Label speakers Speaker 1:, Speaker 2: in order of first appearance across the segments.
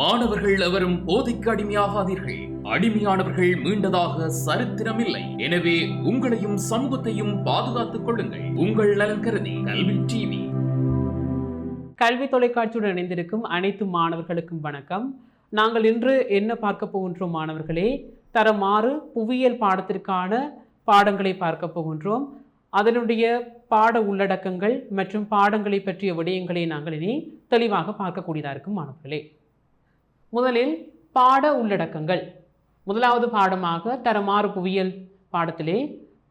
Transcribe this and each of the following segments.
Speaker 1: மாணவர்கள் எவரும் போதைக்கு அடிமையாகாதீர்கள். அடிமையானவர்கள் மீண்டதாக சரித்திரமில்லை. எனவே உங்களையும் சமூகத்தையும் பாதுகாத்துக் கொள்ளுங்கள். உங்கள் நலன் கருதி கல்வி டிவி.
Speaker 2: கல்வி தொலைக்காட்சியுடன் இணைந்திருக்கும் அனைத்து மாணவர்களுக்கும் வணக்கம். நாங்கள் இன்று என்ன பார்க்க போகின்றோம் மாணவர்களே? தரமாறு புவியியல் பாடத்திற்கான பாடங்களை பார்க்க போகின்றோம். அதனுடைய பாட உள்ளடக்கங்கள் மற்றும் பாடங்களை பற்றிய விடயங்களை நாங்கள் இனி தெளிவாக பார்க்கக்கூடியதாக இருக்கும் மாணவர்களே? முதலில் பாட உள்ளடக்கங்கள். முதலாவது பாடமாக தரமாறு புவியியல் பாடத்திலே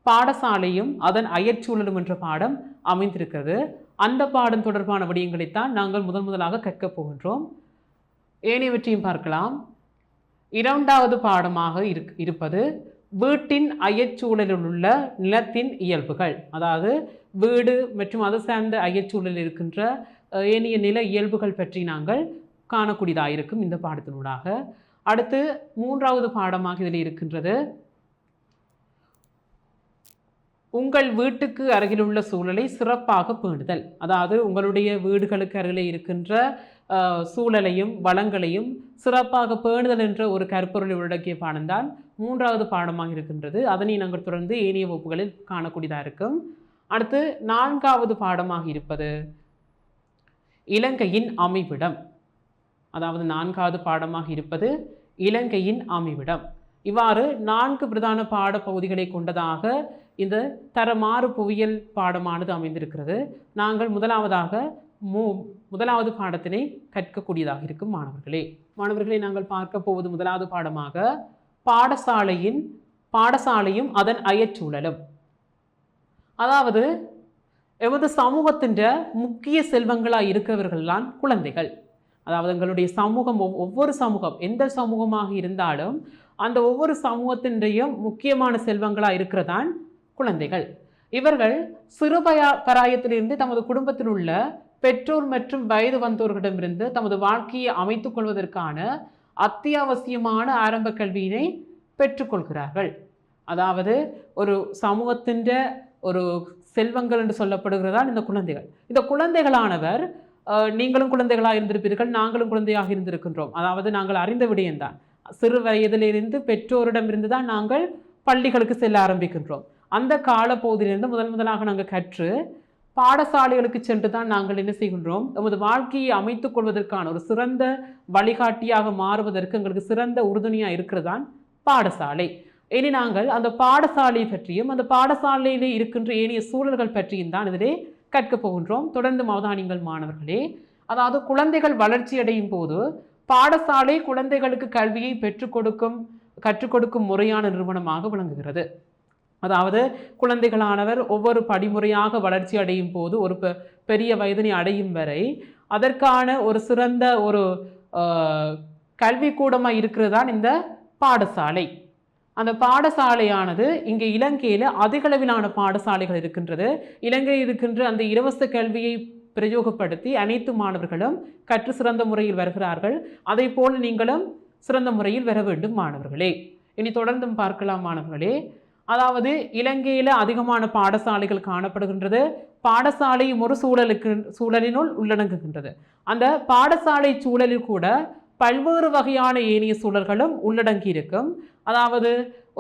Speaker 2: பாடசாலையும் அதன் அயற்சூழலும் என்ற பாடம் அமைந்திருக்கிறது. அந்த பாடம் தொடர்பான விடயங்களைத்தான் நாங்கள் முதன் முதலாக கற்கப் போகின்றோம். ஏனையவற்றையும் பார்க்கலாம். இரண்டாவது பாடமாக இருப்பது வீட்டின் அயற்சூழலில் உள்ள நிலத்தின் இயல்புகள். அதாவது வீடு மற்றும் அது சார்ந்த அயற்சூழலில் இருக்கின்ற ஏனைய நில இயல்புகள் பற்றி நாங்கள் காணக்கூடியதாக இருக்கும் இந்த பாடத்தினூடாக. அடுத்து மூன்றாவது பாடமாக இதில் இருக்கின்றது. உங்கள் வீட்டுக்கு அருகிலுள்ள சூழலை சிறப்பாக பேணுதல். அதாவது உங்களுடைய வீடுகளுக்கு அருகிலே இருக்கின்ற சூழலையும் வளங்களையும் சிறப்பாக பேணுதல் என்ற ஒரு கருப்பொருளை உள்ளடக்கிய பாடம்தான் மூன்றாவது பாடமாக இருக்கின்றது. அதனை நாங்கள் தொடர்ந்து ஏனைய வகுப்புகளில் காணக்கூடியதாக இருக்கும். அடுத்து நான்காவது பாடமாக இருப்பது இலங்கையின் அமைவிடம். அதாவது நான்காவது பாடமாக இருப்பது இலங்கையின் அமைவிடம். இவ்வாறு நான்கு பிரதான பாட பகுதிகளை கொண்டதாக இந்த தரமாறு புவியியல் பாடமானது அமைந்திருக்கிறது. நாங்கள் முதலாவதாக மூ முதலாவது பாடத்தினை கற்கக்கூடியதாக இருக்கும் மாணவர்களே. மாணவர்களை நாங்கள் பார்க்க போவது முதலாவது பாடமாக பாடசாலையின் பாடசாலையும் அதன் அயற்சூழலும் அதாவது எமது சமூகத்தின் முக்கிய செல்வங்களாக இருக்கிறவர்கள்தான் குழந்தைகள். அதாவது எங்களுடைய சமூகம் ஒவ்வொரு சமூகம் எந்த சமூகமாக இருந்தாலும் அந்த ஒவ்வொரு சமூகத்தின்றையும் முக்கியமான செல்வங்களாக இருக்கிறதான் குழந்தைகள். இவர்கள் சிறுபயா பராயத்திலிருந்து தமது குடும்பத்தில் உள்ள பெற்றோர் மற்றும் வயது வந்தோர்களிடமிருந்து தமது வாழ்க்கையை அமைத்துக் கொள்வதற்கான அத்தியாவசியமான ஆரம்ப கல்வியினை பெற்றுக்கொள்கிறார்கள். அதாவது ஒரு சமூகத்தின் ஒரு செல்வங்கள் என்று சொல்லப்படுகிறதால் இந்த குழந்தைகள். இந்த குழந்தைகளானவர் நீங்களும் குழந்தைகளாக இருந்திருப்பீர்கள் நாங்களும் குழந்தையாக இருந்திருக்கின்றோம். அதாவது நாங்கள் அறிந்த விடயம்தான். சிறு வயதிலிருந்து பெற்றோரிடமிருந்து தான் நாங்கள் பள்ளிகளுக்கு செல்ல ஆரம்பிக்கின்றோம். அந்த காலப்பகுதியிலிருந்து முதல் முதலாக நாங்கள் கற்று பாடசாலைகளுக்கு சென்று தான் நாங்கள் என்ன செய்கின்றோம் நமது வாழ்க்கையை அமைத்துக் கொள்வதற்கான ஒரு சிறந்த வழிகாட்டியாக மாறுவதற்கு எங்களுக்கு சிறந்த உறுதுணையாக இருக்கிறதான் பாடசாலை. இனி நாங்கள் அந்த பாடசாலை பற்றியும் அந்த பாடசாலையிலே இருக்கின்ற ஏனைய சூழல்கள் பற்றியும் தான் இதிலே கற்கப் போகின்றோம். தொடர்ந்து அவதானிங்கள் மாணவர்களே அதாவது குழந்தைகள் வளர்ச்சி அடையும் போது பாடசாலை குழந்தைகளுக்கு கல்வியை பெற்றுக் கொடுக்கும் கற்றுக் கொடுக்கும் முறையான நிறுவனமாக விளங்குகிறது. அதாவது குழந்தைகளானவர் ஒவ்வொரு படிமுறையாக வளர்ச்சி அடையும் போது ஒரு பெ- பெரிய வயதினை அடையும் வரை அதற்கான ஒரு சிறந்த ஒரு கல்விக்கூடமாக இருக்கிறது தான் இந்த பாடசாலை. அந்த பாடசாலையானது இங்கே இலங்கையில் அதிகளவிலான பாடசாலைகள் இருக்கின்றது. இலங்கையில் இருக்கின்ற அந்த இலவச கல்வியை பிரயோகப்படுத்தி அனைத்து மாணவர்களும் கற்று சிறந்த முறையில் வருகிறார்கள். அதை போல் நீங்களும் சிறந்த முறையில் வர வேண்டும் மாணவர்களே. இனி தொடர்ந்தும் பார்க்கலாம் மாணவர்களே. அதாவது இலங்கையில் அதிகமான பாடசாலைகள் காணப்படுகின்றது. பாடசாலையும் ஒரு சூழலுக்கு சூழலினுள் உள்ளடங்குகின்றது. அந்த பாடசாலை சூழலில் கூட பல்வேறு வகையான ஏனைய சூழல்களும் உள்ளடங்கி இருக்கும் அதாவது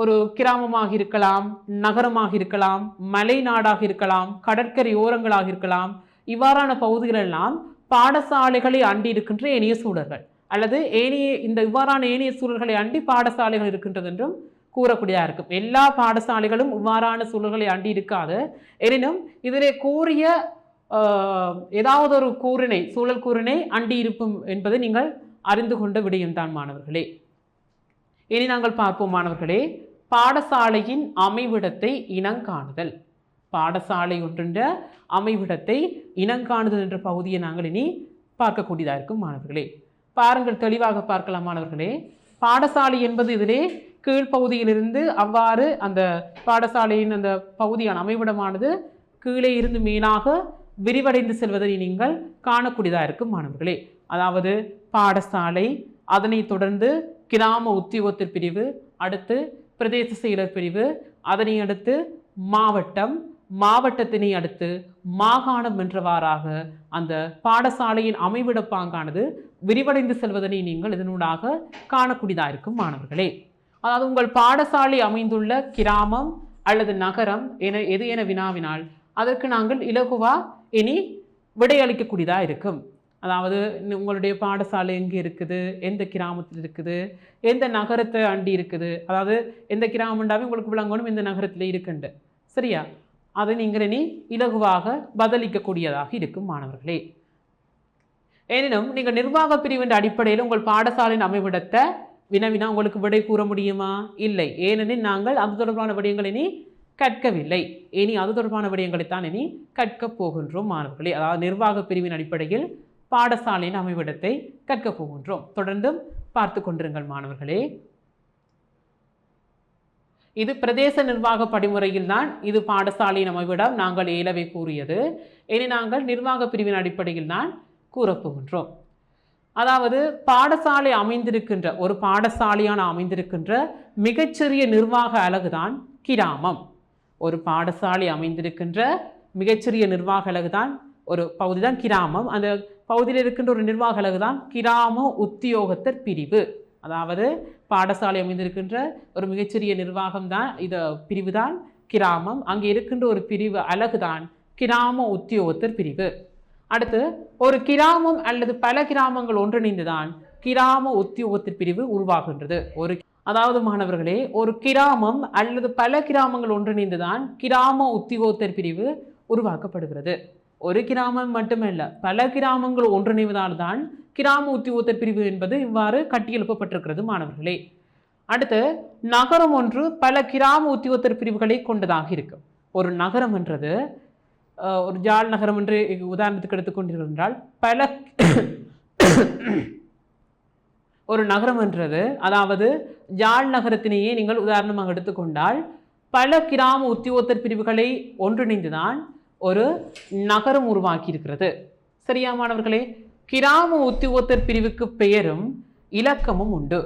Speaker 2: ஒரு கிராமமாக இருக்கலாம் நகரமாக இருக்கலாம் மலை நாடாக இருக்கலாம் கடற்கரை ஓரங்களாக இருக்கலாம் இவ்வாறான பகுதிகளெல்லாம் பாடசாலைகளை அண்டி இருக்கின்ற ஏனைய சூழல்கள். அல்லது ஏனைய இந்த இவ்வாறான ஏனைய சூழல்களை அண்டி பாடசாலைகள் இருக்கின்றது என்றும் கூறக்கூடியதாக இருக்கும். எல்லா பாடசாலைகளும் இவ்வாறான சூழல்களை அண்டி இருக்காது. எனினும் இதிலே கூறிய ஏதாவது ஒரு கூறினை சூழல் கூறினை அண்டி இருக்கும் என்பதை நீங்கள் அறிந்து கொண்ட விடயம்தான் மாணவர்களே. இனி நாங்கள் பார்ப்போம் மாணவர்களே. பாடசாலையின் அமைவிடத்தை இனங்காணுதல். பாடசாலை ஒன்றின்ற அமைவிடத்தை இனங்காணுதல் என்ற பகுதியை நாங்கள் இனி பார்க்கக்கூடியதாக இருக்கும் மாணவர்களே. பாருங்கள் தெளிவாக பார்க்கலாம் மாணவர்களே. பாடசாலை என்பது இதிலே கீழ்ப்பகுதியிலிருந்து அவ்வாறு அந்த பாடசாலையின் அந்த பகுதியான அமைவிடமானது கீழே இருந்து மேலாக விரிவடைந்து செல்வதை நீங்கள் காணக்கூடியதாக இருக்கும் மாணவர்களே. அதாவது பாடசாலை அதனைத் தொடர்ந்து கிராம உத்தியோகத்தர் பிரிவு அடுத்து பிரதேச செயலர் பிரிவு அதனை அடுத்து மாவட்டம் மாவட்டத்தினை அடுத்து மாகாணம் என்றவாறாக அந்த பாடசாலையின் அமைவிட பாங்கானது விரிவடைந்து செல்வதனை நீங்கள் இதனூடாக காணக்கூடியதாக இருக்கும் மாணவர்களே. அதாவது உங்கள் பாடசாலை அமைந்துள்ள கிராமம் அல்லது நகரம் என எது என வினாவினால் அதற்கு நாங்கள் இலகுவா இனி விடையளிக்கக்கூடியதாக இருக்கும். அதாவது உங்களுடைய பாடசாலை எங்கே இருக்குது? எந்த கிராமத்தில் இருக்குது? எந்த நகரத்தை அண்டி இருக்குது? அதாவது எந்த கிராமண்டாவே உங்களுக்கு விளங்கணும் எந்த நகரத்தில் இருக்குண்டு சரியா? அதை நீங்கள் இனி இலகுவாக பதிலிக்கக்கூடியதாக இருக்கும் மாணவர்களே. எனினும் நீங்கள் நிர்வாக பிரிவின் அடிப்படையில் உங்கள் பாடசாலையின் அமைவிடத்தை வினவினா உங்களுக்கு விடை கூற முடியுமா? இல்லை. ஏனெனில் நாங்கள் அது தொடர்பான விடயங்களை இனி கற்கவில்லை. இனி அது தொடர்பான விடயங்களைத்தான் இனி கற்கப் போகின்றோம் மாணவர்களே. அதாவது நிர்வாக பிரிவின் அடிப்படையில் பாடசாலையின் அமைவிடத்தை கற்கப் போகின்றோம். தொடர்ந்தும் பார்த்து கொண்டிருங்கள் மாணவர்களே. இது பிரதேச நிர்வாக படிமுறையில் தான் இது பாடசாலையின் அமைவிடம் நாங்கள் ஏலவே கூறியது. இனி நாங்கள் நிர்வாக பிரிவின் அடிப்படையில் தான் கூறப்போகின்றோம் அதாவது பாடசாலை அமைந்திருக்கின்ற ஒரு பாடசாலையான அமைந்திருக்கின்ற மிகச்சிறிய நிர்வாக அலகுதான் கிராமம். ஒரு பாடசாலை அமைந்திருக்கின்ற மிகச்சிறிய நிர்வாக அலகுதான் ஒரு பகுதி தான் கிராமம். அந்த பகுதியில் இருக்கின்ற ஒரு நிர்வாக அலகு தான் கிராம உத்தியோகத்தர் பிரிவு. அதாவது பாடசாலை அமைந்திருக்கின்ற ஒரு மிகச்சிறிய நிர்வாகம் தான் இது பிரிவு தான் கிராமம் அங்கே இருக்கின்ற ஒரு பிரிவு அலகு தான் கிராம உத்தியோகத்தர் பிரிவு. அடுத்து ஒரு கிராமம் அல்லது பல கிராமங்கள் ஒன்றிணைந்துதான் கிராம உத்தியோகத்தர் பிரிவு உருவாகின்றது. ஒரு அதாவது மாணவர்களே ஒரு கிராமம் அல்லது பல கிராமங்கள் ஒன்றிணைந்துதான் கிராம உத்தியோகத்தர் பிரிவு உருவாக்கப்படுகிறது. ஒரு கிராமம் மட்டுமல்ல பல கிராமங்கள் ஒன்றிணைவதால் தான் கிராம உத்தியோகத்தர் பிரிவு என்பது இவ்வாறு கட்டியெழுப்பப்பட்டிருக்கிறது மாணவர்களே. அடுத்து நகரம் ஒன்று பல கிராம உத்தியோகத்தர் பிரிவுகளை கொண்டதாக இருக்கும் ஒரு நகரம் என்றது ஒரு ஜாழ் நகரம் என்று உதாரணத்துக்கு எடுத்துக்கொண்டீர்கள் என்றால் பல ஒரு நகரம் என்றது அதாவது ஜாழ் நகரத்தினையே நீங்கள் உதாரணமாக எடுத்துக்கொண்டால் பல கிராம உத்தியோகத்தர் பிரிவுகளை ஒன்றிணைந்துதான் ஒரு நகரம் உருவாக்கி இருக்கிறது சரியா மாணவர்களே? கிராம உத்தியோகத்தர் பிரிவுக்கு பெயரும் இலக்கமும் உண்டு.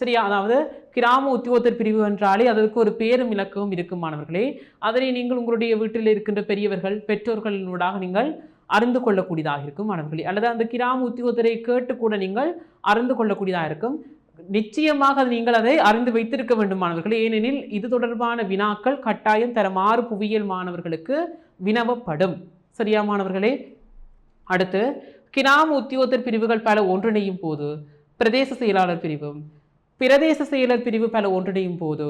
Speaker 2: சரியா? அதாவது கிராம உத்தியோகத்தர் பிரிவு என்றாலே அதற்கு ஒரு பேரும் இலக்கமும் இருக்கும் மாணவர்களே. அதனை நீங்கள் உங்களுடைய வீட்டில் இருக்கின்ற பெரியவர்கள் பெற்றோர்களினூடாக நீங்கள் அறிந்து கொள்ளக்கூடியதாக இருக்கும் மாணவர்களே. அல்லது அந்த கிராம உத்தியோகத்தரை கேட்டு கூட நீங்கள் அறிந்து கொள்ளக்கூடியதாக இருக்கும். நிச்சயமாக நீங்கள் அதை அறிந்து வைத்திருக்க வேண்டும் மாணவர்கள் ஏனெனில் இது தொடர்பான வினாக்கள் கட்டாயம் தரமாறு புவியியல் மாணவர்களுக்கு வினவப்படும். சரியா மாணவர்களே? அடுத்து கிராம உத்தியோகத்தர் பிரிவுகள் பல ஒன்றிணையும் போது பிரதேச செயலாளர் பிரிவும் பிரதேச செயலர் பிரிவு பல ஒன்றிணையும் போது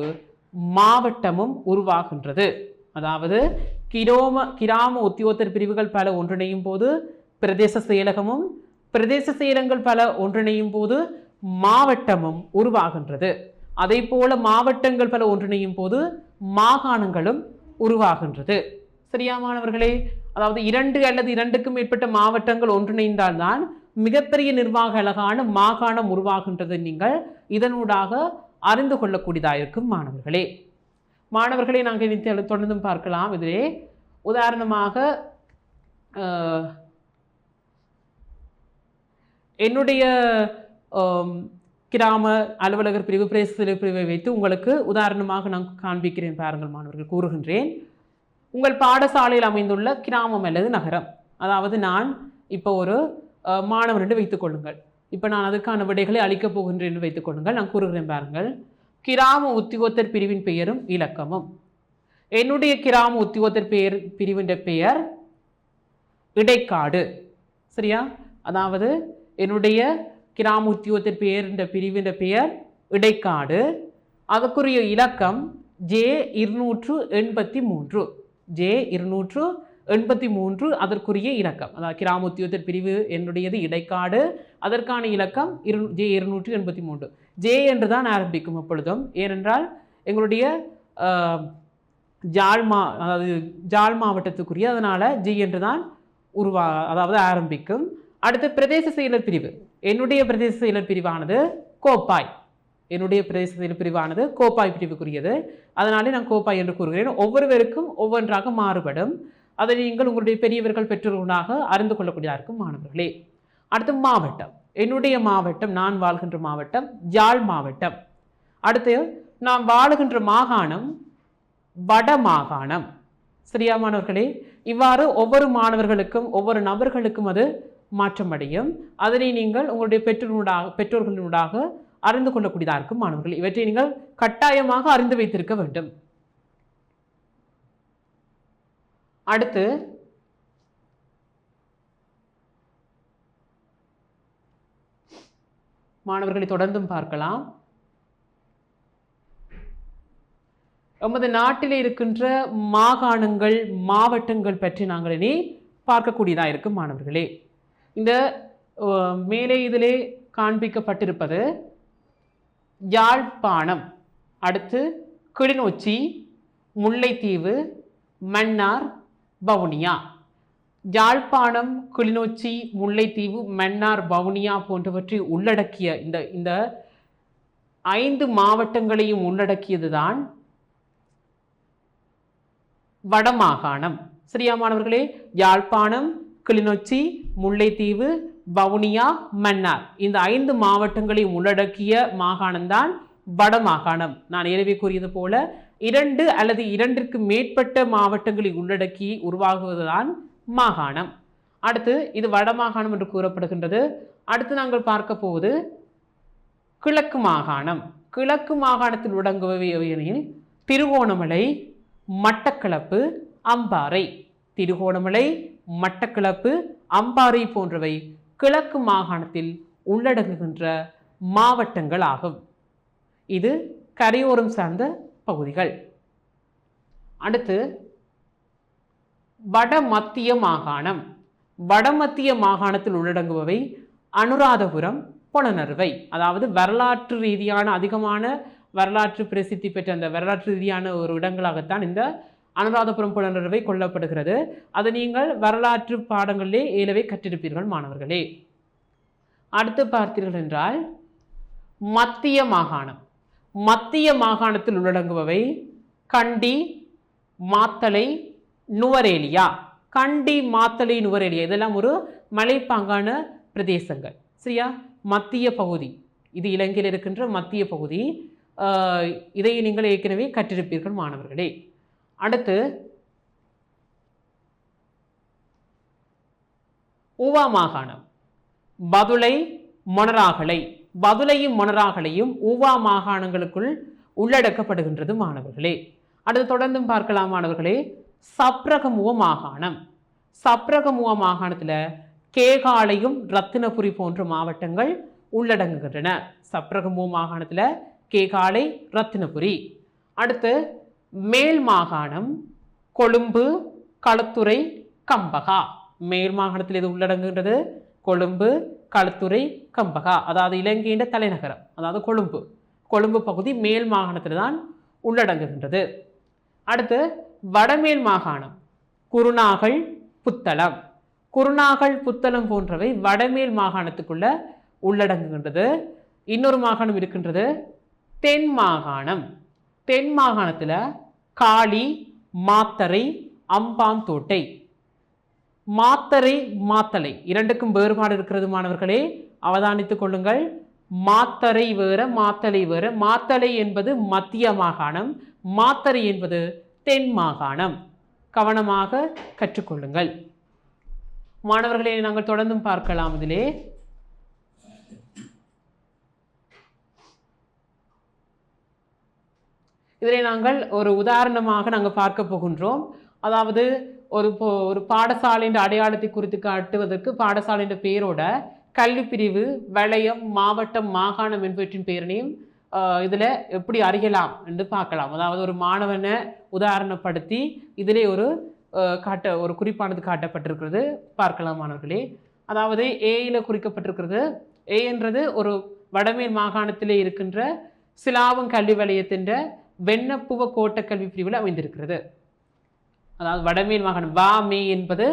Speaker 2: மாவட்டமும் உருவாகின்றது. அதாவது கிரோம கிராம உத்தியோகத்தர் பிரிவுகள் பல ஒன்றிணையும் போது பிரதேச செயலகமும் பிரதேச செயலங்கள் பல ஒன்றிணையும் போது மாவட்டமும் உருவாகின்றது. அதே போல மாவட்டங்கள் பல ஒன்றிணையும் போது மாகாணங்களும் உருவாகின்றது. சரியா மாணவர்களே? அதாவது இரண்டு அல்லது இரண்டுக்கும் மேற்பட்ட மாவட்டங்கள் ஒன்றிணைந்தால்தான் மிகப்பெரிய நிர்வாக அழகான மாகாணம் உருவாகின்றது நீங்கள் இதனூடாக அறிந்து கொள்ளக்கூடியதாக இருக்கும் மாணவர்களே. மாணவர்களை நாங்கள் இனி தொடர்ந்தும் பார்க்கலாம். இதிலே உதாரணமாக என்னுடைய கிராம அலுவலகர் பிரிவு பிரதேச பிரிவை வைத்து உங்களுக்கு உதாரணமாக நான் காண்பிக்கிறேன் பாருங்கள் மாணவர்கள் கூறுகின்றேன். உங்கள் பாடசாலையில் அமைந்துள்ள கிராமம் அல்லது நகரம். அதாவது நான் இப்போ ஒரு மாணவர் என்று வைத்துக் கொள்ளுங்கள். இப்போ நான் அதுக்கான விடைகளை அளிக்கப் போகின்றேன் என்று வைத்துக் கொள்ளுங்கள். நான் கூறுகிறேன் பாருங்கள். கிராம உத்தியோகத்தர் பிரிவின் பெயரும் இலக்கமும். என்னுடைய கிராம உத்தியோகத்தர் பெயர் பிரிவின் பெயர் இடைக்காடு. சரியா? அதாவது என்னுடைய கிராம உத்தியோகத்தர் பெயர் என்ற பிரிவின் பெயர் இடைக்காடு. அதற்குரிய இலக்கம் ஜே இருநூற்று எண்பத்தி மூன்று. ஜே இருநூற்று எண்பத்தி மூன்று அதற்குரிய இலக்கம். அதாவது கிராம பிரிவு என்னுடையது இடைக்காடு. அதற்கான இலக்கம் இரு ஜே இருநூற்று எண்பத்தி மூன்று. ஜே என்று தான் ஆரம்பிக்கும் எப்பொழுதும் ஏனென்றால் எங்களுடைய ஜாழ்மா மா அதாவது ஜாழ் மாவட்டத்துக்குரிய அதனால் ஜி என்று தான் உருவா அதாவது ஆரம்பிக்கும். அடுத்து பிரதேச செயலர் பிரிவு. என்னுடைய பிரதேச செயலர் பிரிவானது கோப்பாய். என்னுடைய பிரதேச செயலர் பிரிவானது கோப்பாய் பிரிவுக்குரியது. அதனாலே நான் கோப்பாய் என்று கூறுகிறேன். ஒவ்வொருவருக்கும் ஒவ்வொன்றாக மாறுபடும். அதை நீங்கள் உங்களுடைய பெரியவர்கள் பெற்றோர்களாக அறிந்து கொள்ளக்கூடியதாக இருக்கும் மாணவர்களே. அடுத்து மாவட்டம். என்னுடைய மாவட்டம் நான் வாழ்கின்ற மாவட்டம் ஜாழ் மாவட்டம். அடுத்து நான் வாழுகின்ற மாகாணம் வட மாகாணம். சரியா மாணவர்களே? இவ்வாறு ஒவ்வொரு மாணவர்களுக்கும் ஒவ்வொரு நபர்களுக்கும் அது மாற்றமடையும். அதனை நீங்கள் உங்களுடைய பெற்றோர்களுடாக பெற்றோர்களினூடாக அறிந்து கொள்ளக்கூடியதாக இருக்கும் மாணவர்கள். இவற்றை நீங்கள் கட்டாயமாக அறிந்து வைத்திருக்க வேண்டும். அடுத்து மாணவர்களை தொடர்ந்தும் பார்க்கலாம். நமது நாட்டில் இருக்கின்ற மாகாணங்கள் மாவட்டங்கள் பற்றி நாங்கள் இனி பார்க்கக்கூடியதாக இருக்கும் மாணவர்களே. இந்த மேலே இதிலே காண்பிக்கப்பட்டிருப்பது யாழ்ப்பாணம். அடுத்து கிளிநொச்சி முல்லைத்தீவு மன்னார் வவுனியா. யாழ்ப்பாணம் கிளிநொச்சி முல்லைத்தீவு மன்னார் வவுனியா போன்றவற்றை உள்ளடக்கிய இந்த இந்த ஐந்து மாவட்டங்களையும் உள்ளடக்கியதுதான் வடமாகாணம். சரியா மாணவர்களே? யாழ்ப்பாணம் கிளிநொச்சி முல்லைத்தீவு வவுனியா மன்னார். இந்த ஐந்து மாவட்டங்களை உள்ளடக்கிய மாகாணம்தான் வடமாகாணம் நான் ஏற்கனவே கூறியது போல இரண்டு அல்லது இரண்டிற்கு மேற்பட்ட மாவட்டங்களை உள்ளடக்கி உருவாகுவதுதான் மாகாணம். அடுத்து இது வடமாகாணம் என்று கூறப்படுகின்றது. அடுத்து நாங்கள் பார்க்க போவது கிழக்கு மாகாணம். கிழக்கு மாகாணத்தில் உள்ளடங்குபவை திருகோணமலை மட்டக்களப்பு அம்பாறை. திருகோணமலை மட்டக்களப்பு அம்பாறை போன்றவை கிழக்கு மாகாணத்தில் உள்ளடங்குகின்ற மாவட்டங்கள் ஆகும் இது கரையோரம் சார்ந்த பகுதிகள். அடுத்து வடமத்திய மாகாணம். வடமத்திய மாகாணத்தில் உள்ளடங்குபவை அனுராதபுரம் புலனறுவை. அதாவது வரலாற்று ரீதியான அதிகமான வரலாற்று பிரசித்தி பெற்ற அந்த வரலாற்று ரீதியான ஒரு இடங்களாகத்தான் இந்த அனுராதபுரம் புலனறுவை கொல்லப்படுகிறது. அதை நீங்கள் வரலாற்று பாடங்களிலே ஏலவே கற்றிருப்பீர்கள் மாணவர்களே. அடுத்து பார்த்தீர்கள் என்றால் மத்திய மாகாணம். மத்திய மாகாணத்தில் உள்ளடங்குபவை கண்டி மாத்தளை நுவரேலியா. கண்டி மாத்தளை நுவரேலியா இதெல்லாம் ஒரு மலைப்பாங்கான பிரதேசங்கள். சரியா? மத்திய பகுதி. இது இலங்கையில் இருக்கின்ற மத்திய பகுதி. இதை நீங்கள் ஏற்கனவே கற்றிருப்பீர்கள் மாணவர்களே. அடுத்து ஊவா மாகாணம். பதுளை மொனராகலை பதுளையும் மொனராகலையும் ஊவா மாகாணங்களுக்குள் உள்ளடக்கப்படுகின்றது மாணவர்களே. அடுத்து தொடர்ந்தும் பார்க்கலாம் மாணவர்களே. சப்ரகமுவ மாகாணம். சப்ரகமுவ மாகாணத்தில் கேகாலையும் ரத்தினபுரி போன்ற மாவட்டங்கள் உள்ளடங்குகின்றன. சப்ரகமுவ மாகாணத்தில் கேகாலை ரத்தினபுரி. அடுத்து மேல் மாகாணம் கொழும்பு களத்துறை கம்பகா. மேல் மாகாணத்தில் இது உள்ளடங்குகின்றது? கொழும்பு களத்துறை கம்பகா. அதாவது இலங்கையின் தலைநகரம் அதாவது கொழும்பு. கொழும்பு பகுதி மேல் மாகாணத்தில் தான் உள்ளடங்குகின்றது. அடுத்து வடமேல் மாகாணம் குருநாகல் புத்தளம். குருநாகல் புத்தளம் போன்றவை வடமேல் மாகாணத்துக்குள்ள உள்ளடங்குகின்றது. இன்னொரு மாகாணம் இருக்கின்றது தென் மாகாணம் தென் மாகாணத்தில் காளி மாத்தரை அம்பாந்தோட்டை மாத்தரை மாத்தலை இரண்டுக்கும் வேறுபாடு இருக்கிறது மாணவர்களே. அவதானித்துக் கொள்ளுங்கள். மாத்தரை வேற மாத்தலை வேற. மாத்தலை என்பது மத்திய மாகாணம். மாத்தரை என்பது தென் மாகாணம். கவனமாக கற்றுக்கொள்ளுங்கள். மாணவர்களை நாங்கள் தொடர்ந்தும் பார்க்கலாம் இதிலே. இதனை நாங்கள் ஒரு உதாரணமாக நாங்கள் பார்க்க போகின்றோம். அதாவது ஒரு ஒரு பாடசாலையின் அடையாளத்தை குறித்து காட்டுவதற்கு பாடசாலையின் கல்வி பிரிவு வளையம் மாவட்டம் மாகாணம் என்பவற்றின் பெயரினையும் இதில் எப்படி அறியலாம் என்று பார்க்கலாம். அதாவது ஒரு மாணவனை உதாரணப்படுத்தி இதிலே ஒரு காட்ட ஒரு குறிப்பானது காட்டப்பட்டிருக்கிறது. பார்க்கலாம் மாணவர்களே. அதாவது ஏயில் குறிக்கப்பட்டிருக்கிறது. ஏ என்றது ஒரு வடமேல் மாகாணத்திலே இருக்கின்ற சிலாவும் கல்வி வளையத்தின்ற வெண்ணப்புவ கோட்ட கல்வி பிரிவில் அமைந்திருக்கிறது. அதாவது வடமேல் மாகாணம். வா மே என்பது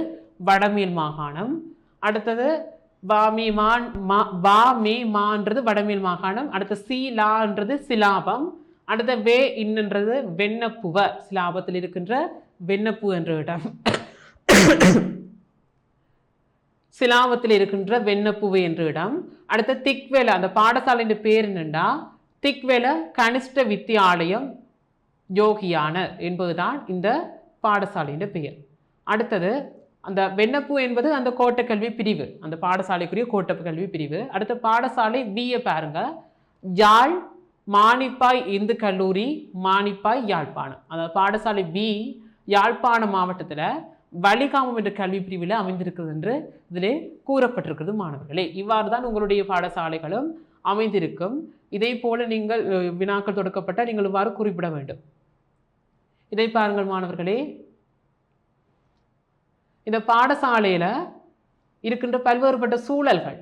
Speaker 2: வடமேல் மாகாணம். அடுத்தது வாமி மே மான் மா வா மே மான்றது வடமேல் மாகாணம். அடுத்து சீலான்றது சிலாபம். அடுத்த வே இன்னன்றது வெண்ணப்புவ சிலாபத்தில் இருக்கின்ற வெண்ணப்பு என்ற இடம். சிலாபத்தில் இருக்கின்ற வெண்ணப்புவை என்ற இடம். அடுத்த திக்வேல அந்த பாடசாலையின் பேர் என்னண்டா? திக்வெல கனிஷ்ட வித்தியாலயம் யோகியான என்பதுதான் இந்த பாடசாலையின் பெயர். அடுத்தது அந்த வெண்ணப்பூ என்பது அந்த கோட்டக்கல்வி பிரிவு அந்த பாடசாலைக்குரிய கோட்ட கல்வி பிரிவு. அடுத்த பாடசாலை பிஏ பாருங்க. யாழ் மானிப்பாய் இந்து கல்லூரி மானிப்பாய் யாழ்ப்பாணம். அதாவது பாடசாலை பி யாழ்ப்பாணம் மாவட்டத்தில் வலிகாமம் என்ற கல்வி பிரிவில் அமைந்திருக்கிறது என்று இதிலே கூறப்பட்டிருக்கிறது மாணவர்களே. இவ்வாறு தான் உங்களுடைய பாடசாலைகளும் அமைந்திருக்கும். இதே போல நீங்கள் வினாக்கள் தொடுக்கப்பட்ட நீங்கள் இவ்வாறு குறிப்பிட வேண்டும். இதை பாருங்கள் மாணவர்களே. இந்த பாடசாலையில் இருக்கின்ற பல்வேறுபட்ட சூழல்கள்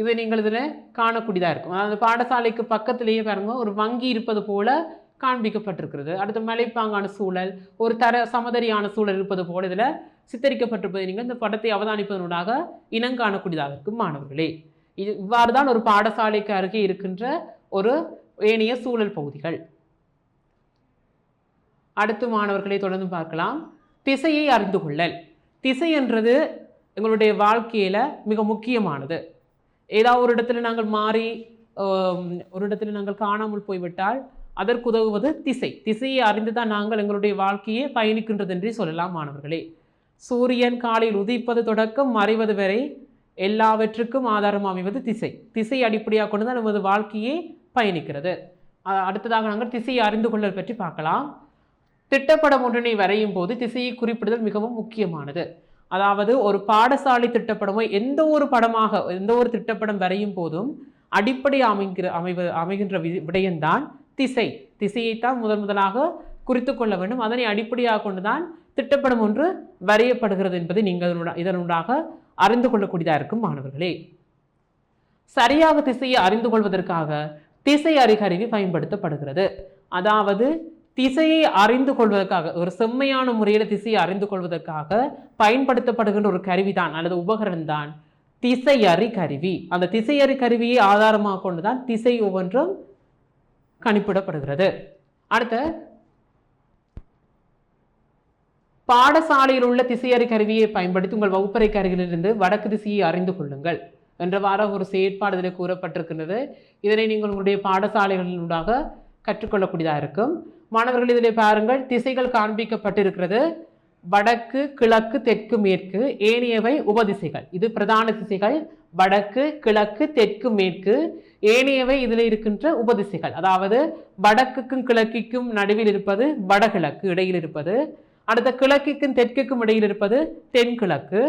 Speaker 2: இதை நீங்கள் இதில் காணக்கூடியதாக இருக்கும். அதாவது பாடசாலைக்கு பக்கத்திலேயே பாருங்க ஒரு வங்கி இருப்பது போல காண்பிக்கப்பட்டிருக்கிறது. அடுத்து மலைப்பாங்கான சூழல் ஒரு தர சமதரியான சூழல் இருப்பது போல இதில் சித்தரிக்கப்பட்டிருப்பதை நீங்கள் இந்த படத்தை அவதானிப்பதனூடாக இனங்காணக்கூடியதாக இருக்கும் மாணவர்களே. இது இவ்வாறு தான் ஒரு பாடசாலைக்கு அருகே இருக்கின்ற ஒரு ஏனைய சூழல் பகுதிகள். அடுத்து மாணவர்களை தொடர்ந்து பார்க்கலாம். திசையை அறிந்து கொள்ளல். திசை என்றது எங்களுடைய வாழ்க்கையில் மிக முக்கியமானது. ஏதாவது ஒரு இடத்துல நாங்கள் மாறி ஒரு இடத்துல நாங்கள் காணாமல் போய்விட்டால் அதற்கு உதவுவது திசை. திசையை அறிந்து தான் நாங்கள் எங்களுடைய வாழ்க்கையை பயணிக்கின்றது என்றே சொல்லலாம் மாணவர்களே. சூரியன் காலையில் உதிப்பது தொடக்கம் மறைவது வரை எல்லாவற்றுக்கும் ஆதாரம் அமைவது திசை. திசை அடிப்படையாக கொண்டு தான் நமது வாழ்க்கையே பயணிக்கிறது. அடுத்ததாக நாங்கள் திசையை அறிந்து கொள்ளல் பற்றி பார்க்கலாம். திட்டப்படம் ஒன்றினை வரையும் போது திசையை குறிப்பிடுதல் மிகவும் முக்கியமானது. அதாவது ஒரு பாடசாலை திட்டப்படமோ எந்த ஒரு படமாக எந்த ஒரு திட்டப்படம் வரையும் போதும் அடிப்படை அமைகிற அமைவ அமைகின்ற வி- விடயம்தான் திசை. திசையைத்தான் முதன் முதலாக குறித்து கொள்ள வேண்டும். அதனை அடிப்படையாக கொண்டுதான் திட்டப்படம் ஒன்று வரையப்படுகிறது என்பதை நீங்கள் இதனுடாக அறிந்து கொள்ளக்கூடியதாக இருக்கும் மாணவர்களே. சரியாக திசையை அறிந்து கொள்வதற்காக திசை அறிகருவி பயன்படுத்தப்படுகிறது. அதாவது திசையை அறிந்து கொள்வதற்காக ஒரு செம்மையான முறையில் திசையை அறிந்து கொள்வதற்காக பயன்படுத்தப்படுகின்ற ஒரு கருவி தான் அல்லது உபகரணம் தான் திசையறி கருவி அந்த திசையறி கருவியை ஆதாரமாக கொண்டுதான் திசை ஒவ்வொன்றும் கணிப்பிடப்படுகிறது. அடுத்த பாடசாலையில் உள்ள திசையறி கருவியை பயன்படுத்தி உங்கள் வகுப்பறை கருவிலிருந்து வடக்கு திசையை அறிந்து கொள்ளுங்கள் என்றவாறு ஒரு செயற்பாடு இதில் கூறப்பட்டிருக்கின்றது. இதனை நீங்கள் உங்களுடைய பாடசாலைகளினூடாக கற்றுக்கொள்ளக்கூடியதாக இருக்கும். மாணவர்கள் இதில் பாருங்கள் திசைகள் காண்பிக்கப்பட்டிருக்கிறது. வடக்கு கிழக்கு தெற்கு மேற்கு ஏனையவை உபதிசைகள். இது பிரதான திசைகள். வடக்கு கிழக்கு தெற்கு மேற்கு ஏனையவை இதில் இருக்கின்ற உபதிசைகள். அதாவது வடக்குக்கும் கிழக்கிக்கும் நடுவில் இருப்பது வடகிழக்கு இடையில் இருப்பது அடுத்த கிழக்குக்கும் தெற்குக்கும் இடையில் இருப்பது தென்கிழக்கு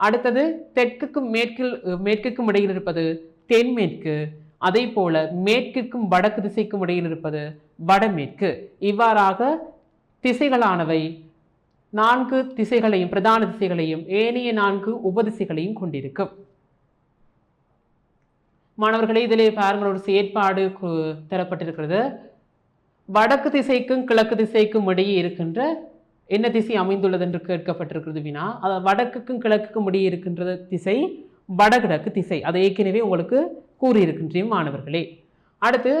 Speaker 2: அடுத்தது தெற்குக்கும் மேற்கில் மேற்குக்கும் இடையில் இருப்பது தென்மேற்கு அதே போல மேற்குக்கும் வடக்கு திசைக்கும் இடையில் இருப்பது வடமேற்கு. இவ்வாறாக திசைகளானவை நான்கு திசைகளையும் பிரதான திசைகளையும் ஏனைய நான்கு உபதிசைகளையும் கொண்டிருக்கும். மாணவர்களே இதிலே பாருங்கள் ஒரு செயற்பாடு தரப்பட்டிருக்கிறது. வடக்கு திசைக்கும் கிழக்கு திசைக்கும் இடையே இருக்கின்ற என்ன திசை அமைந்துள்ளது என்று கேட்கப்பட்டிருக்கிறது வினா? அதாவது வடக்குக்கும் கிழக்குக்கும் இடையே இருக்கின்ற திசை வடகிழக்கு திசை. அதை ஏற்கனவே உங்களுக்கு கூறியிருக்கின்றேன் மாணவர்களே. அடுத்து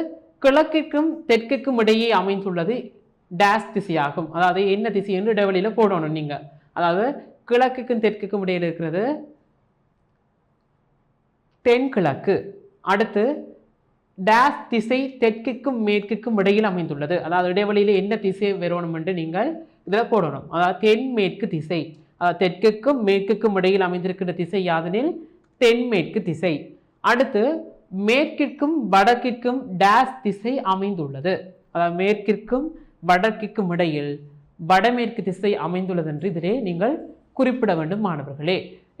Speaker 2: கிழக்குக்கும் தெற்குக்கும் இடையே அமைந்துள்ளது டேஸ் திசையாகும். அதாவது என்ன திசை என்று இடைவெளியில் போடணும் நீங்கள் அதாவது கிழக்குக்கும் தெற்குக்கும் இடையில் இருக்கிறது தென்கிழக்கு அடுத்து டேஸ் திசை தெற்குக்கும் மேற்குக்கும் இடையில் அமைந்துள்ளது. அதாவது இடைவெளியில் என்ன திசை வரணும் என்று நீங்கள் இதில் போடணும். அதாவது தென்மேற்கு திசை. அதாவது தெற்குக்கும் மேற்குக்கும் இடையில் அமைந்திருக்கின்ற திசை யாதெனில் தென்மேற்கு திசை. அடுத்து மேற்கிற்கும் வடக்கிற்கும் டேஸ் திசை அமைந்துள்ளது. அதாவது மேற்கிற்கும் வடக்கிற்கும் இடையில் வடமேற்கு திசை அமைந்துள்ளது என்று இதிலே நீங்கள் குறிப்பிட வேண்டும் மாணவர்களே.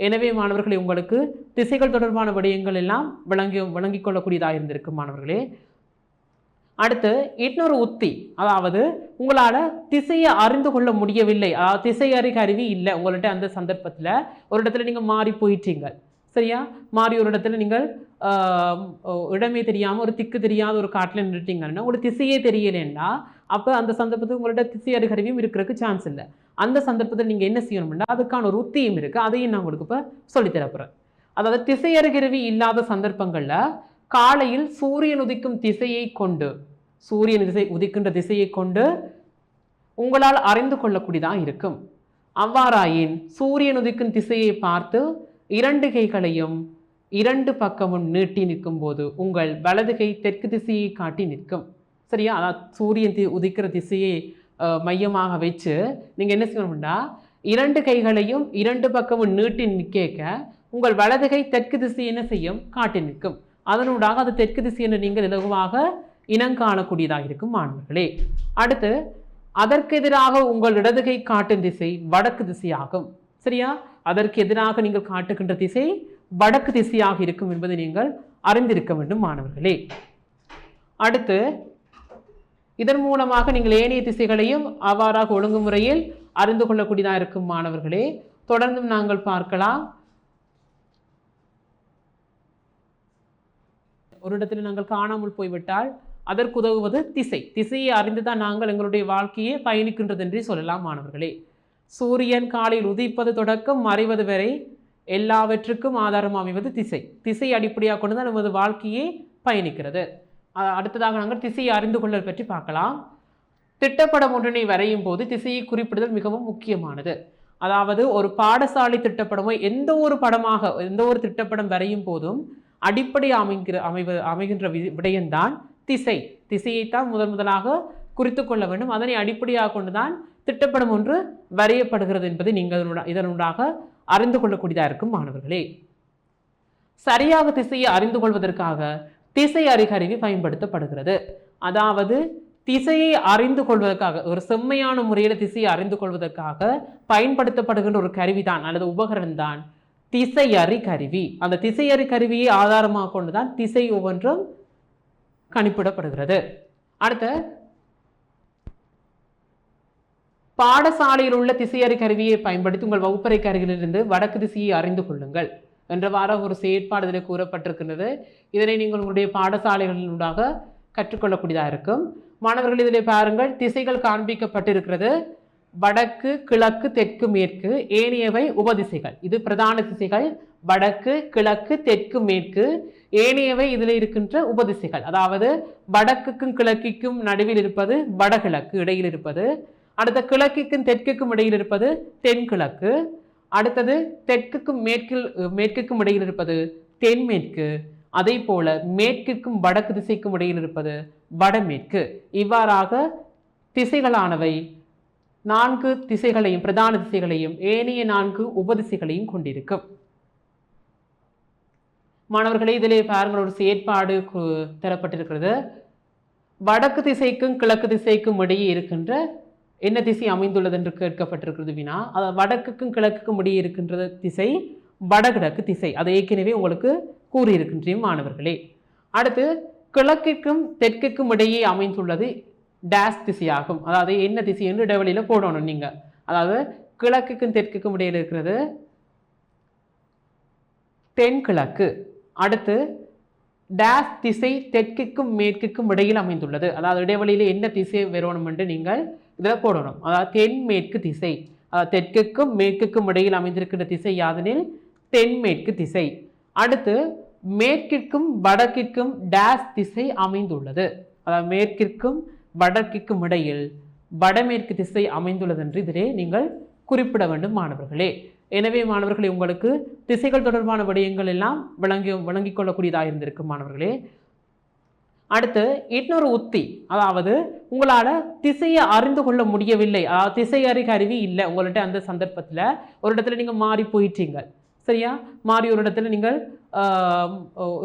Speaker 2: எனவே மாணவர்களே உங்களுக்கு திசைகள் தொடர்பான விடயங்கள் எல்லாம் விளங்கி விளங்கிக் கொள்ளக்கூடியதாக இருந்திருக்கும் மாணவர்களே. அடுத்து இன்னொரு உத்தி. அதாவது உங்களால் திசையை அறிந்து கொள்ள முடியவில்லை. அதாவது திசை கருவி இல்லை உங்கள்கிட்ட அந்த சந்தர்ப்பத்தில். ஒரு இடத்துல நீங்கள் மாறி போயிட்டீங்க. சரியா? மாறி ஒரு இடத்துல நீங்கள் இடமே தெரியாமல் ஒரு திக்கு தெரியாத ஒரு காட்டில் நின்றுட்டீங்கன்னா உங்களுக்கு திசையே தெரியலைன்னா அப்போ அந்த சந்தர்ப்பத்தில் உங்கள்கிட்ட திசை அறி கருவியும் இருக்கிறதுக்கு சான்ஸ் இல்லை. அந்த சந்தர்ப்பத்தில் நீங்கள் என்ன செய்யணும்னா அதுக்கான ஒரு உத்தியும் இருக்குது அதையும் நான் உங்களுக்கு இப்போ சொல்லித்தரப்புறேன். அதாவது திசையறுகருவி இல்லாத சந்தர்ப்பங்களில் காலையில் சூரியன் உதிக்கும் திசையை கொண்டு சூரியன் திசை உதிக்கின்ற திசையை கொண்டு உங்களால் அறிந்து கொள்ளக்கூடியதாக இருக்கும். அவ்வாறாயின் சூரியன் உதிக்கும் திசையை பார்த்து இரண்டு கைகளையும் இரண்டு பக்கமும் நீட்டி நிற்கும் போது உங்கள் வலது கை தெற்கு திசையை காட்டி நிற்கும். சரியா? அதாவது சூரியன் தி உதிக்கிற திசையை மையமாக வச்சு நீங்கள் என்ன செய்யணும்னா இரண்டு கைகளையும் இரண்டு பக்கமும் நீட்டி நிற்க உங்கள் வலது கை தெற்கு திசை என்ன செய்யும்? காட்டி நிற்கும். அதனூடாக அது தெற்கு திசை என்று நீங்கள் இலகுவாக இனங்காணக்கூடியதாக இருக்கும் மாணவர்களே. அடுத்து அதற்கு எதிராக உங்கள் இடதுகை காட்டும் திசை வடக்கு திசையாகும். சரியா? அதற்கு எதிராக நீங்கள் காட்டுகின்ற திசை வடக்கு திசையாக இருக்கும் என்பதை நீங்கள் அறிந்திருக்க வேண்டும் மாணவர்களே. அடுத்து இதன் மூலமாக நீங்கள் ஏனைய திசைகளையும் அவ்வாறாக ஒழுங்குமுறையில் அறிந்து கொள்ளக்கூடியதாக இருக்கும் மாணவர்களே. தொடர்ந்தும் நாங்கள் பார்க்கலாம். ஒரு இடத்தில் நாங்கள் காணாமல் போய்விட்டால் அதற்கு உதவுவது திசை. திசையை அறிந்துதான் நாங்கள் எங்களுடைய வாழ்க்கையை பயணிக்கின்றது என்று சொல்லலாம் மாணவர்களே. சூரியன் காலையில் உதிப்பது தொடக்கம் மறைவது வரை எல்லாவற்றுக்கும் ஆதாரம் அமைவது திசை. திசை அடிப்படையாக கொண்டு தான் நமது வாழ்க்கையே பயணிக்கிறது. அடுத்ததாக நாங்கள் திசையை அறிந்து கொள்ளல் பற்றி பார்க்கலாம். திட்டப்படம் ஒன்றினை வரையும் போது திசையை குறிப்பிடுதல் மிகவும் முக்கியமானது. அதாவது ஒரு பாடசாலை திட்டப்படமோ எந்த ஒரு படமாக எந்த ஒரு திட்டப்படம் வரையும் போதும் அடிப்படை அமைகிற அமைவ அமைகின்ற வி- விடயம்தான் திசை. திசையைத்தான் முதன் முதலாக குறித்து கொள்ள வேண்டும். அதனை அடிப்படையாக கொண்டுதான் திட்டப்படம் ஒன்று வரையப்படுகிறது என்பதை நீங்கள் இதனூடா- இதனூடாக அறிந்து கொள்ளக்கூடியதாக இருக்கும் மாணவர்களே. சரியாக திசையை அறிந்து கொள்வதற்காக திசை அறிகருவி பயன்படுத்தப்படுகிறது. அதாவது திசையை அறிந்து கொள்வதற்காக ஒரு செம்மையான முறையில் திசையை அறிந்து கொள்வதற்காக பயன்படுத்தப்படுகின்ற ஒரு கருவிதான் அல்லது உபகரணம் தான் திசையறி கருவி அந்த திசையறி கருவியை ஆதாரமாக கொண்டுதான் திசை ஒவ்வொன்றும் கணிப்பிடப்படுகிறது. அடுத்த பாடசாலையில் உள்ள திசையறி கருவியை பயன்படுத்தி உங்கள் வகுப்பறை கருவியிலிருந்து வடக்கு திசையை அறிந்து கொள்ளுங்கள் என்றவாறு ஒரு செயற்பாடு இதில் கூறப்பட்டிருக்கின்றது. இதனை நீங்கள் உங்களுடைய பாடசாலைகளினூடாக கற்றுக்கொள்ளக்கூடியதாக இருக்கும். மாணவர்கள் இதில் பாருங்கள் திசைகள் காண்பிக்கப்பட்டிருக்கிறது. வடக்கு கிழக்கு தெற்கு மேற்கு ஏனையவை உபதிசைகள் இது பிரதான திசைகள். வடக்கு கிழக்கு தெற்கு மேற்கு. ஏனையவை இதில் இருக்கின்ற உபதிசைகள். அதாவது வடக்குக்கும் கிழக்கிக்கும் நடுவில் இருப்பது வடகிழக்கு இடையில் இருப்பது. அடுத்த கிழக்குக்கும் தெற்குக்கும் இடையில் இருப்பது தென்கிழக்கு. அடுத்தது தெற்குக்கும் மேற்கில் மேற்குக்கும் இடையில் இருப்பது தென்மேற்கு. அதே போல மேற்குக்கும் வடக்கு திசைக்கும் இடையில் இருப்பது வடமேற்கு. இவ்வாறாக திசைகளானவை நான்கு திசைகளையும் பிரதான திசைகளையும் ஏனைய நான்கு உபதிசைகளையும் கொண்டிருக்கும். மாணவர்களே இதிலே பாருங்கள் ஒரு செயற்பாடு தரப்பட்டிருக்கிறது. வடக்கு திசைக்கும் கிழக்கு திசைக்கும் இடையே இருக்கின்ற என்ன திசை அமைந்துள்ளது என்று கேட்கப்பட்டிருக்கிறது வினா அதாவது வடக்குக்கும் கிழக்குக்கும் இடையே இருக்கின்ற திசை வடகிழக்கு திசை. அதை ஏற்கனவே உங்களுக்கு கூறியிருக்கின்றேன் மாணவர்களே. அடுத்து கிழக்கிற்கும் தெற்குக்கும் இடையே அமைந்துள்ளது டேஸ் திசையாகும். அதாவது என்ன திசை என்று இடைவெளியில் போடணும் நீங்கள் அதாவது கிழக்குக்கும் தெற்குக்கும் இடையில் இருக்கிறது தென்கிழக்கு. அடுத்து டேஸ் திசை தெற்குக்கும் மேற்குக்கும் இடையில் அமைந்துள்ளது. அதாவது இடைவெளியில் என்ன திசை வரணும் என்று நீங்கள் இதில் போடணும். அதாவது தென்மேற்கு திசை. அதாவது தெற்குக்கும் மேற்குக்கும் இடையில் அமைந்திருக்கின்ற திசை யாதெனில் தென்மேற்கு திசை. அடுத்து மேற்கிற்கும் வடக்கிற்கும் டேஸ் திசை அமைந்துள்ளது. அதாவது மேற்கிற்கும் வடக்கிற்கும் இடையில் வடமேற்கு திசை அமைந்துள்ளது என்று இதிலே நீங்கள் குறிப்பிட வேண்டும் மாணவர்களே. எனவே மாணவர்களே உங்களுக்கு திசைகள் தொடர்பான விடயங்கள் எல்லாம் விளங்கி விளங்கிக் கொள்ளக்கூடியதாக இருந்திருக்கு மாணவர்களே. அடுத்து இன்னொரு உத்தி அதாவது உங்களால் திசையை அறிந்து கொள்ள முடியவில்லை. அதாவது திசை அறி கருவி இல்லை. உங்கள்கிட்ட அந்த சந்தர்ப்பத்தில் ஒரு இடத்துல நீங்கள் மாறி போயிட்டீங்க. சரியா? மாறி ஒரு இடத்துல நீங்கள்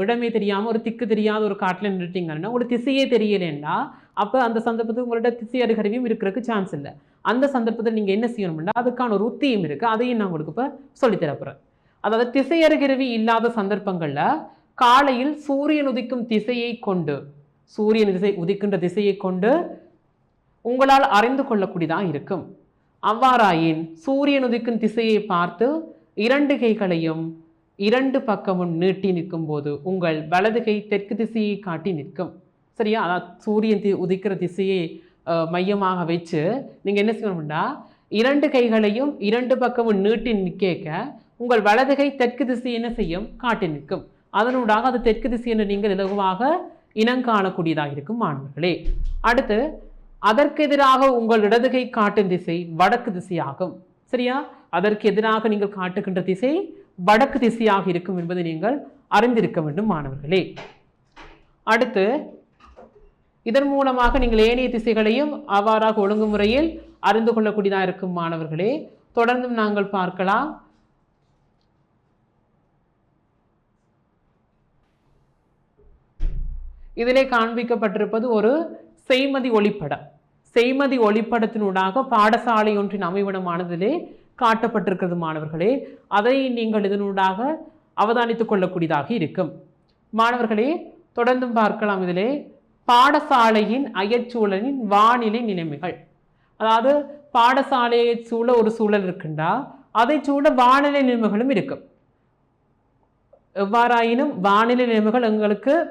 Speaker 2: இடமே தெரியாமல் ஒரு திக்கு தெரியாத ஒரு காட்டில் நின்றுட்டீங்கன்னா உங்களுக்கு திசையே தெரியலைன்னா அப்போ அந்த சந்தர்ப்பத்தில் உங்கள்ட்ட திசை கருவியும் இருக்கிறதுக்கு சான்ஸ் இல்லை. அந்த சந்தர்ப்பத்தில் நீங்கள் என்ன செய்யணும்னா அதுக்கான ஒரு உத்தியும் இருக்குது அதையும் நான் உங்களுக்கு இப்போ சொல்லித்தரப்புறேன் அதாவது திசையறுகருவி இல்லாத சந்தர்ப்பங்களில் காலையில் சூரியன் உதிக்கும் திசையை கொண்டு சூரியன் திசை உதிக்கின்ற திசையை கொண்டு உங்களால் அறிந்து கொள்ளக்கூடியதாக இருக்கும். அவ்வாறாயின் சூரியன் உதிக்கும் திசையை பார்த்து இரண்டு கைகளையும் இரண்டு பக்கமும் நீட்டி நிற்கும் போது உங்கள் வலது கை தெற்கு திசையை காட்டி நிற்கும். சரியா? அதாவது சூரியன் தி உதிக்கிற திசையை மையமாக வச்சு நீங்கள் என்ன செய்யணும்னா இரண்டு கைகளையும் இரண்டு பக்கமும் நீட்டி நிற்க உங்கள் வலது கை தெற்கு திசை என்ன செய்யும்? காட்டி நிற்கும். அதனூடாக அது தெற்கு திசை என்று நீங்கள் இலகுவாக இனங்காணக்கூடியதாக இருக்கும் மாணவர்களே. அடுத்து அதற்கு எதிராக உங்கள் இடது கை காட்டும் திசை வடக்கு திசையாகும். சரியா? அதற்கு எதிராக நீங்கள் காட்டுகின்ற திசை வடக்கு திசையாக இருக்கும் என்பதை நீங்கள் அறிந்திருக்க வேண்டும் மாணவர்களே. அடுத்து இதன் மூலமாக நீங்கள் ஏனைய திசைகளையும் அவ்வாறாக ஒழுங்குமுறையில் அறிந்து கொள்ளக்கூடியதாக இருக்கும் மாணவர்களே. தொடர்ந்தும் நாங்கள் பார்க்கலாம். இதிலே காண்பிக்கப்பட்டிருப்பது ஒரு செய்மதி ஒளிப்படம். செய்மதி ஒளிப்படத்தினூடாக பாடசாலை ஒன்றின் அமைவிடமானதிலே காட்டப்பட்டிருக்கிறது மாணவர்களே. அதை நீங்கள் இதனூடாக அவதானித்துக் கொள்ளக்கூடியதாக இருக்கும். மாணவர்களே தொடர்ந்தும் பார்க்கலாம் இதிலே. பாடசாலையின் அயற்சூழலின் வானிலை நிலைமைகள். அதாவது பாடசாலையை சூழ ஒரு சூழல் இருக்குண்டா அதை சூழ வானிலை நிலைமைகளும் இருக்கும். எவ்வாறாயினும் வானிலை நிலைமைகள் எங்களுக்கு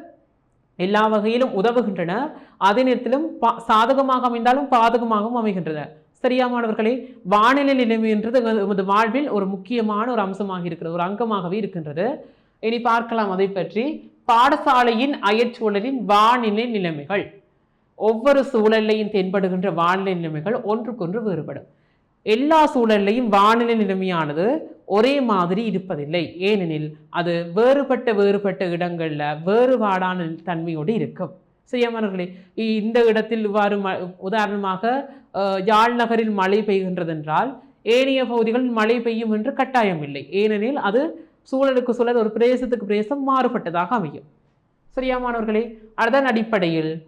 Speaker 2: எல்லா வகையிலும் உதவுகின்றன. அதே நேரத்திலும் பா- சாதகமாக அமைந்தாலும் பாதகமாகவும் அமைகின்றன. சரியா மாணவர்களே? வானிலை நிலைமை என்றது எமது வாழ்வில் ஒரு முக்கியமான ஒரு அம்சமாக இருக்கிறது ஒரு அங்கமாகவே இருக்கின்றது. இனி பார்க்கலாம் அதை பற்றி. பாடசாலையின் அயற்சூழலின் வானிலை நிலைமைகள். ஒவ்வொரு சூழல்லையும் தென்படுகின்ற வானிலை நிலைமைகள் ஒன்றுக்கொன்று வேறுபடும். எல்லா சூழல்லையும் வானிலை நிலைமையானது ஒரே மாதிரி இருப்பதில்லை. ஏனெனில் அது வேறுபட்ட வேறுபட்ட இடங்களில் வேறுபாடான தன்மையோடு இருக்கும். செய்யமானவர்களே இந்த இடத்தில் இவ்வாறு ம உதாரணமாக யாழ் நகரில் மழை பெய்கின்றது என்றால் ஏனைய பகுதிகளில் மழை பெய்யும் என்று கட்டாயம் இல்லை ஏனெனில் அது சூழலுக்கு சூழல் ஒரு பிரதேசத்துக்கு பிரதேசம் மாறுபட்டதாக அமையும். சரியா மாணவர்களே? அதன் அடிப்படையில்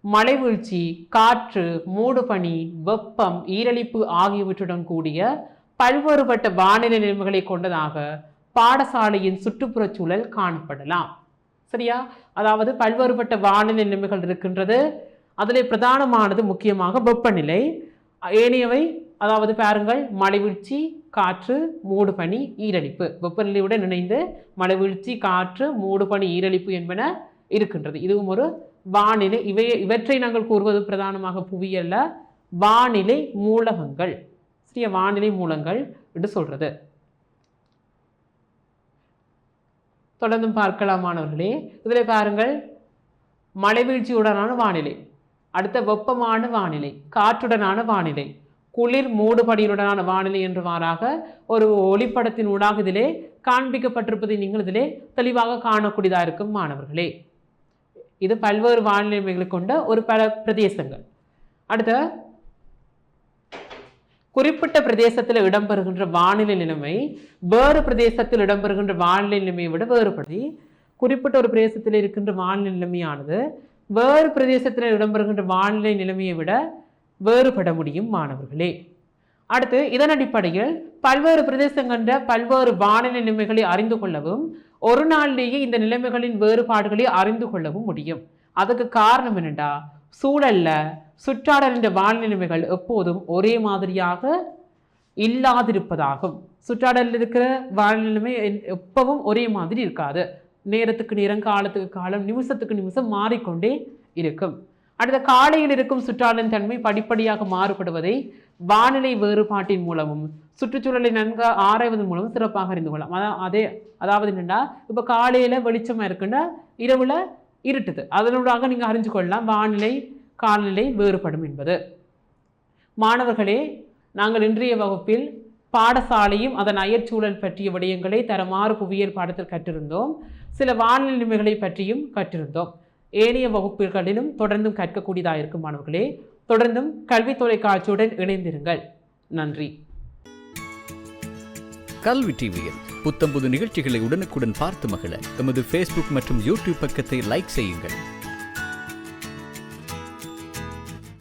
Speaker 2: மழை வீழ்ச்சி காற்று மூடுபனி வெப்பம் ஈரலிப்பு ஆகியவற்றுடன் கூடிய பல்வேறுபட்ட வானிலை நிலைமைகளை கொண்டதாக பாடசாலையின் சுற்றுப்புறச் சூழல் காணப்படலாம். சரியா? அதாவது பல்வேறுபட்ட வானிலை நிலைமைகள் இருக்கின்றது. அதில் பிரதானமானது முக்கியமாக வெப்பநிலை. ஏனையவை அதாவது பாருங்கள் மழைவீழ்ச்சி காற்று மூடுபனி ஈரழிப்பு. வெப்பநிலையுடன் இணைந்து மழைவீழ்ச்சி காற்று மூடுபனி ஈரழிப்பு என்பன இருக்கின்றது. இதுவும் ஒரு வானிலை. இவை இவற்றை நாங்கள் கூறுவது பிரதானமாக புவியல்ல வானிலை மூலகங்கள். சிறிய வானிலை மூலங்கள் என்று சொல்றது. தொடர்ந்தும் பார்க்கலாம் மாணவர்களே. இதில் பாருங்கள். மழைவீழ்ச்சியுடனான வானிலை. அடுத்த வெப்பமான வானிலை. காற்றுடனான வானிலை. குளிர் மூடுபடியுடனான வானிலை என்றவாறாக ஒரு ஒளிப்படத்தின் ஊடாக இதிலே காண்பிக்கப்பட்டிருப்பதை நீங்கள் இதிலே தெளிவாக காணக்கூடியதாக இருக்கும் மாணவர்களே. இது பல்வேறு வானிலைமைகளை கொண்ட ஒரு பல பிரதேசங்கள். அடுத்த குறிப்பிட்ட பிரதேசத்தில் இடம்பெறுகின்ற வானிலை நிலைமை வேறு பிரதேசத்தில் இடம்பெறுகின்ற வானிலை நிலைமையை விட வேறுபடி குறிப்பிட்ட ஒரு பிரதேசத்தில் இருக்கின்ற வானிலை நிலைமையானது வேறு பிரதேசத்தில் இடம்பெறுகின்ற வானிலை நிலைமையை விட வேறுபட முடியும் மாணவர்களே. அடுத்து இதன் அடிப்படையில் பல்வேறு பிரதேசங்கண்ட பல்வேறு வானிலை நிலைமைகளை அறிந்து கொள்ளவும் ஒரு நாளிலேயே இந்த நிலைமைகளின் வேறுபாடுகளை அறிந்து கொள்ளவும் முடியும். அதுக்கு காரணம் என்னென்னா சூழல்ல சுற்றாடல் என்ற வானிலை நிலைமைகள் எப்போதும் ஒரே மாதிரியாக இல்லாதிருப்பதாகும். சுற்றாடலில் இருக்கிற வானிலை நிலைமை எப்பவும் ஒரே மாதிரி இருக்காது. நேரத்துக்கு நேரம் காலத்துக்கு காலம் நிமிஷத்துக்கு நிமிஷம் மாறிக்கொண்டே இருக்கும். அடுத்த காலையில் இருக்கும் சுற்றாலின் தன்மை படிப்படியாக மாறுபடுவதை வானிலை வேறுபாட்டின் மூலமும் சுற்றுச்சூழலை நன்கு ஆராய்வதன் மூலமும் சிறப்பாக அறிந்து கொள்ளலாம். அதான் அதே அதாவது என்னென்னா இப்போ காலையில் வெளிச்சமாக இருக்குன்னா இரவில் இருட்டுது. அதனூடாக நீங்கள் அறிஞ்சு கொள்ளலாம் வானிலை காலநிலை வேறுபடும் என்பது. மாணவர்களே நாங்கள் இன்றைய வகுப்பில் பாடசாலையும் அதன் அயற்சூழல் பற்றிய விடயங்களை தரமாறு புவியியல் பாடத்தில் கற்றிருந்தோம். சில வானிலை நிலைமைகளை பற்றியும் கற்றிருந்தோம். ஏனைய வகுப்புகளிலும் தொடர்ந்தும் கற்கக்கூடியதாக இருக்கும் மாணவர்களே தொடர்ந்தும் கல்வி தொலைக்காட்சியுடன் இணைந்திருங்கள். நன்றி.
Speaker 3: கல்வி டிவியில் புத்தம்புது நிகழ்ச்சிகளை உடனுக்குடன் பார்த்து மகிழ எமது ஃபேஸ்புக் மற்றும் யூடியூப் பக்கத்தை லைக் செய்யுங்கள்.